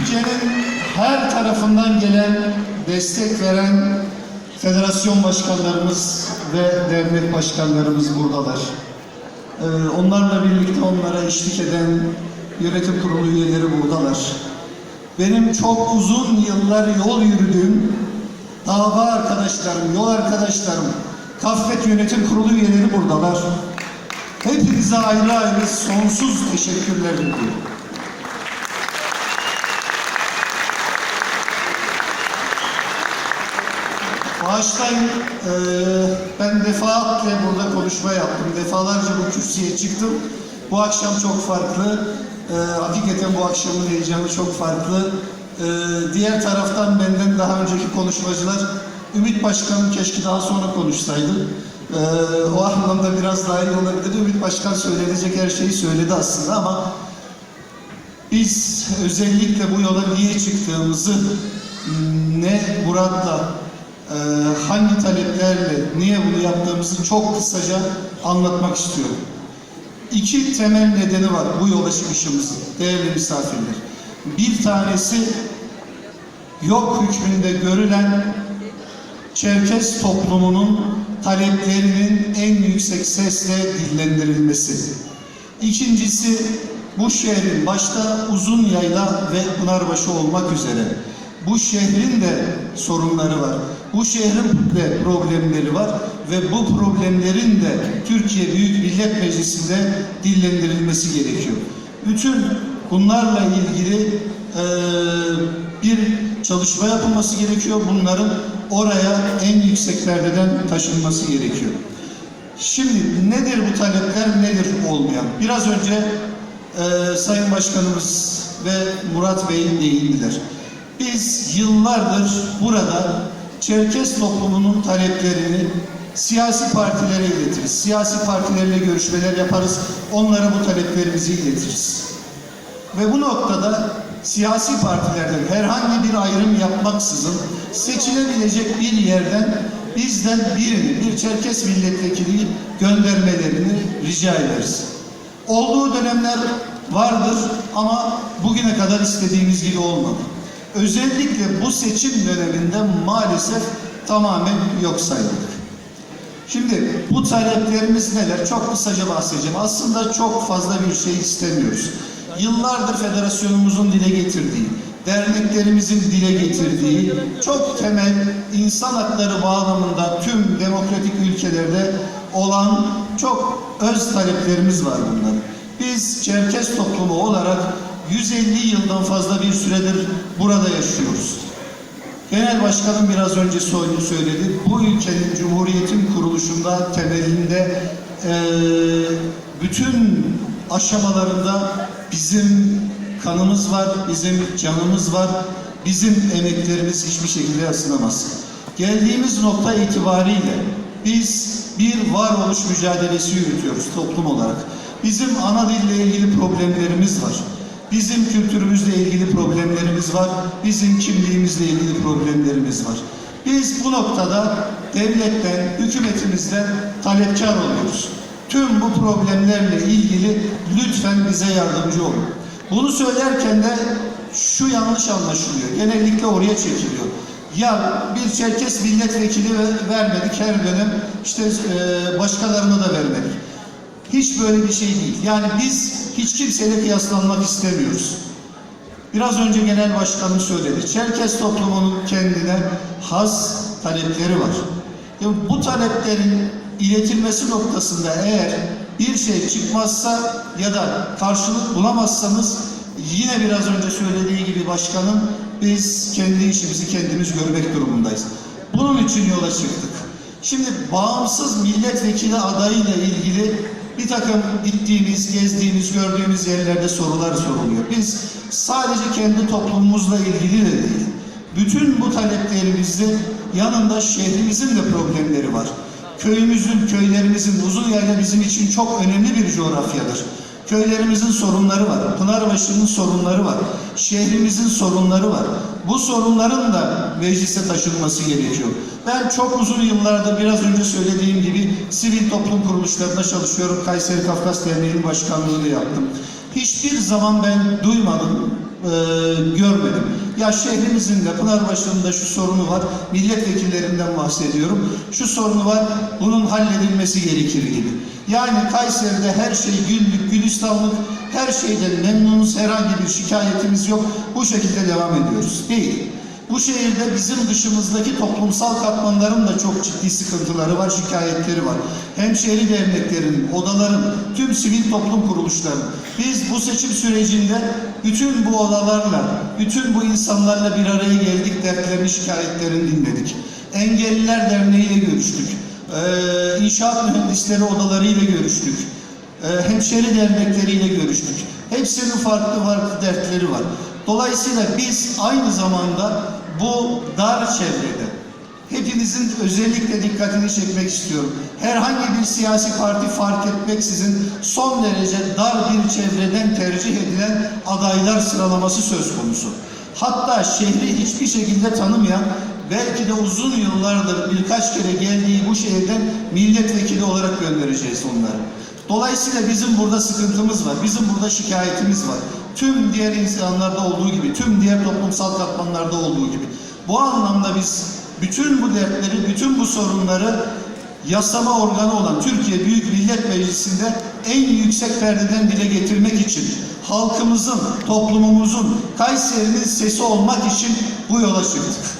Türkiye'nin her tarafından gelen, destek veren federasyon başkanlarımız ve dernek başkanlarımız buradalar. Ee, Onlarla birlikte onlara eşlik eden yönetim kurulu üyeleri buradalar. Benim çok uzun yıllar yol yürüdüğüm dava arkadaşlarım, yol arkadaşlarım, Kafet Yönetim Kurulu üyeleri buradalar. Hepinize ayrı ayrı sonsuz teşekkürler ediyorum. Bağışlayın, eee, ben defaatle burada konuşma yaptım. Defalarca bu kürsüye çıktım. Bu akşam çok farklı. Eee, hakikaten bu akşamın heyecanı çok farklı. Eee, diğer taraftan benden daha önceki konuşmacılar, Ümit Başkanım keşke daha sonra konuşsaydı. Eee, o anlamda biraz daha iyi olabilirdi. Ümit Başkan söylenecek her şeyi söyledi aslında ama biz özellikle bu yola niye çıktığımızı, ne muratla, e, hangi taleplerle, niye bunu yaptığımızı çok kısaca anlatmak istiyorum. İki temel nedeni var bu yola çıkışımızın değerli misafirler. Bir tanesi yok hükmünde görülen Çerkes toplumunun taleplerinin en yüksek sesle dillendirilmesi. İkincisi bu şehrin başta uzun yayla ve Pınarbaşı olmak üzere bu şehrin de sorunları var. Bu şehrin de problemleri var ve bu problemlerin de Türkiye Büyük Millet Meclisi'nde dillendirilmesi gerekiyor. Bütün bunlarla ilgili eee, bir çalışma yapılması gerekiyor. Bunların oraya en yüksek perdeden taşınması gerekiyor. Şimdi nedir bu talepler, nedir olmayan? Biraz önce e, Sayın Başkanımız ve Murat Bey değindiler. Biz yıllardır burada Çerkes toplumunun taleplerini siyasi partilere iletiriz. Siyasi partilerle görüşmeler yaparız. Onlara bu taleplerimizi iletiriz. Ve bu noktada siyasi partilerden herhangi bir ayrım yapmaksızın seçilebilecek bir yerden bizden birini, bir Çerkes milletvekili göndermelerini rica ederiz. Olduğu dönemler vardır ama bugüne kadar istediğimiz gibi olmadı. Özellikle bu seçim döneminde maalesef tamamen yok sayıldık. Şimdi bu taleplerimiz neler? Çok kısaca bahsedeceğim. Aslında çok fazla bir şey istemiyoruz. Yıllardır federasyonumuzun dile getirdiği, derneklerimizin dile getirdiği çok temel insan hakları bağlamında tüm demokratik ülkelerde olan çok öz taleplerimiz var bunların. Biz Çerkes toplumu olarak 150 yıldan fazla bir süredir burada yaşıyoruz. Genel Başkanım biraz önce söyledi. Bu ülkenin Cumhuriyet'in kuruluşunda temelinde eee, bütün aşamalarında bizim kanımız var, bizim canımız var, bizim emeklerimiz hiçbir şekilde yadsınamaz. Geldiğimiz nokta itibariyle biz bir varoluş mücadelesi yürütüyoruz toplum olarak. Bizim ana dille ilgili problemlerimiz var. Bizim kültürümüzle ilgili problemlerimiz var. Bizim kimliğimizle ilgili problemlerimiz var. Biz bu noktada devletten, hükümetimizden talepkar oluyoruz. Tüm bu problemlerle ilgili lütfen bize yardımcı olun. Bunu söylerken de şu yanlış anlaşılıyor. Genellikle oraya çekiliyor. Ya bir Çerkes milletvekili ve- vermedik her dönem işte e, başkalarına da vermedik. Hiç böyle bir şey değil. Yani biz hiç kimseyle kıyaslanmak istemiyoruz. Biraz önce genel başkanım söyledi. Çerkes toplumunun kendine has talepleri var. Ya bu taleplerin iletilmesi noktasında eğer bir şey çıkmazsa ya da karşılık bulamazsanız yine biraz önce söylediği gibi başkanım biz kendi işimizi kendimiz görmek durumundayız. Bunun için yola çıktık. Şimdi bağımsız milletvekili adayıyla ilgili bir takım gittiğimiz, gezdiğimiz, gördüğümüz yerlerde sorular soruluyor. Biz sadece kendi toplumumuzla ilgili de değil, bütün bu taleplerimizin yanında şehrimizin de problemleri var. Köyümüzün, köylerimizin, uzun yayla bizim için çok önemli bir coğrafyadır. Köylerimizin sorunları var, Pınarbaşı'nın sorunları var, şehrimizin sorunları var. Bu sorunların da meclise taşınması gerekiyor. Ben çok uzun yıllardır biraz önce söylediğim gibi sivil toplum kuruluşlarında çalışıyorum. Kayseri Kafkas Derneği'nin başkanlığını yaptım. Hiçbir zaman ben duymadım, e, görmedim. Ya şehrimizin de Pınarbaşı'nın şu sorunu var, milletvekillerinden bahsediyorum. Şu sorunu var, bunun halledilmesi gerekir gibi. Yani Kayseri'de her şey güllük, gülistanlık, her şeyden memnunuz, herhangi bir şikayetimiz yok. Bu şekilde devam ediyoruz. Değil. Bu şehirde bizim dışımızdaki toplumsal katmanların da çok ciddi sıkıntıları var, şikayetleri var. Hemşehri derneklerin, odaların, tüm sivil toplum kuruluşları. Biz bu seçim sürecinde bütün bu odalarla, bütün bu insanlarla bir araya geldik, dertlerini, şikayetlerini dinledik. Engelliler Derneği ile görüştük. Ee, inşaat mühendisleri odalarıyla görüştük. Ee, hemşeri dernekleriyle görüştük. Hepsinin farklı farklı dertleri var. Dolayısıyla biz aynı zamanda bu dar çevrede hepinizin özellikle dikkatini çekmek istiyorum. Herhangi bir siyasi parti fark etmeksizin son derece dar bir çevreden tercih edilen adaylar sıralaması söz konusu. Hatta şehri hiçbir şekilde tanımayan, belki de uzun yıllardır birkaç kere geldiği bu şehirden milletvekili olarak göndereceğiz onları. Dolayısıyla bizim burada sıkıntımız var, bizim burada şikayetimiz var. Tüm diğer insanlarda olduğu gibi, tüm diğer toplumsal katmanlarda olduğu gibi. Bu anlamda biz bütün bu dertleri, bütün bu sorunları yasama organı olan Türkiye Büyük Millet Meclisi'nde en yüksek perdeden dile getirmek için, halkımızın, toplumumuzun, Kayseri'nin sesi olmak için bu yola çıktık.